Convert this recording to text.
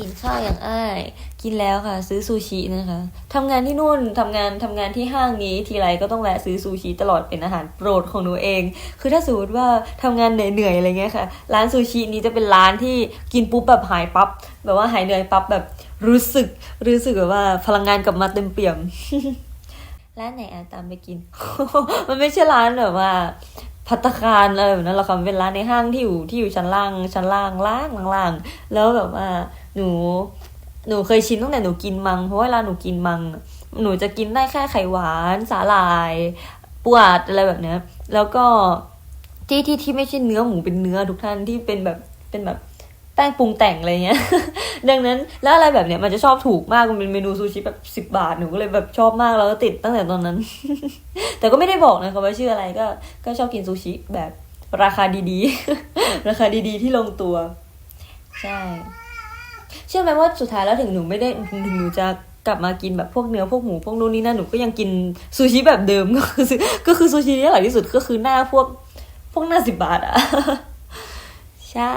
กินข้าวอย่างอ้าย กินแล้วค่ะ ซื้อซูชินะคะทำงานที่นู่นทำงานทำงานที่ห้างนี้ทีไรก็ต้องแวะซื้อซูชิตลอดเป็นอาหารโปรดของหนูเอง คือถ้าสมมติว่าทำงานเหนื่อยๆอะไรเงี้ยค่ะ ร้านซูชินี้จะเป็นร้านที่กินปุ๊บแบบหายปั๊บแบบว่าหายเหนื่อยปั๊บแบบรู้สึกรู้สึกแบบว่าพลังงานกลับมาเต็มเปี่ยมร้านไหนอะตามไปกิน มันไม่ใช่ร้านแบบว่า พัตคารอะไรแบบนั้นหรอกค่ะเป็นร้านในห้างที่อยู่ที่อยู่ชั้นล่าง ชั้นล่างล่างล่างแล้วแบบว่าหนูหนูเคยชินตั้งแต่หนูกินมัง เพราะเวลาหนูกินมัง หนูจะกินได้แค่ไข่หวานสาหร่ายปวดอะไรแบบเนี้ยแล้วก็ที่ที่ที่ไม่ใช่เนื้อหมูเป็นเนื้อทุกท่านที่เป็นแบบเป็นแบบ ป้งปรุงแต่งอะไรเงี้ย ดังนั้นแล้วอะไรแบบเนี้ยมันจะชอบถูกมากมันเป็นเมนูซูชิแบบสิบบาทหนูก็เลยแบบชอบมากแล้วก็ติดตั้งแต่ตอนนั้น แต่ก็ไม่ได้บอกนะคะว่าชื่ออะไรก็ก็ชอบกินซูชิแบบราคาดีๆ ราคาดีๆที่ลงตัว ใช่ เชื่อไหมว่าสุดท้ายแล้วถึงหนูไม่ได้ถึงหนูจะกลับมากินแบบพวกเนื้อพวกหมูพวกนู้นนี่นั่นหนูก็ยังกินซูชิแบบเดิมก็คือก็คือซูชิที่อร่อยที่สุดก็คือหน้าพวกพวกหน้าสิบบาทอะใช่